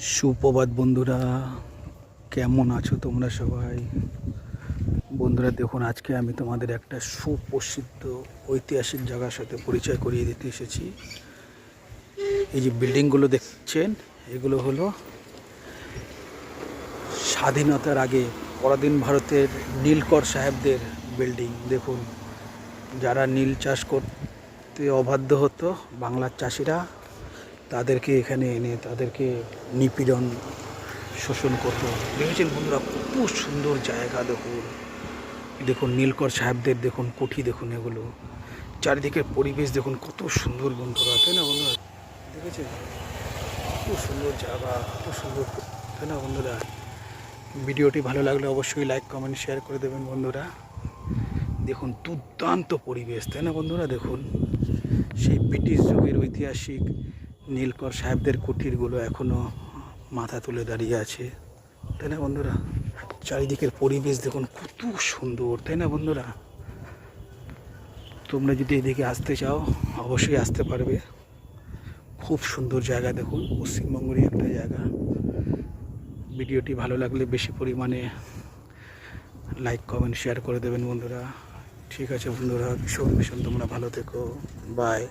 সুপ্রভাত বন্ধুরা, কেমন আছো তোমরা সবাই? বন্ধুরা, দেখুন, আজকে আমি তোমাদের একটা সুপ্রসিদ্ধ ঐতিহাসিক জায়গার সাথে পরিচয় করিয়ে দিতে এসেছি। এই যে বিল্ডিংগুলো দেখছেন, এগুলো হলো স্বাধীনতার আগে পরাধীন ভারতের নীলকর সাহেবদের বিল্ডিং। দেখুন, যারা নীল চাষ করতে অবাধ্য হতো, বাংলার চাষিরা তাদেরকে এখানে এনে তাদেরকে নিপীড়ন শোষণ করতো দেখেছেন বন্ধুরা কত সুন্দর জায়গা দেখুন। দেখুন নীলকর সাহেবদের দেখুন, কুঠি দেখুন এগুলো। চারিদিকের পরিবেশ দেখুন, কত সুন্দর বন্ধুরা, তাই না বন্ধুরা? দেখেছেন? কত সুন্দর জায়গা, কত সুন্দর, তাই না বন্ধুরা? ভিডিওটি ভালো লাগলে অবশ্যই লাইক কমেন্ট শেয়ার করে দেবেন বন্ধুরা। দেখুন দুর্দান্ত পরিবেশ, তাই না বন্ধুরা? দেখুন, সেই ব্রিটিশ যুগের ঐতিহাসিক নীলকর সাহেবদের কুঠিরগুলো এখনও মাথা তুলে দাঁড়িয়ে আছে। তাই না বন্ধুরা? চারিদিকের পরিবেশ দেখুন কত সুন্দর, তাই না বন্ধুরা? তোমরা যদি এদিকে আসতে চাও, অবশ্যই আসতে পারবে। খুব সুন্দর জায়গা দেখুন পশ্চিমবঙ্গেরই একটা জায়গা। ভিডিওটি ভালো লাগলে বেশি পরিমাণে লাইক, কমেন্ট, শেয়ার করে দেবেন বন্ধুরা। ঠিক আছে বন্ধুরা, ভীষণ ভীষণ তোমরা ভালো থেকো। বাই।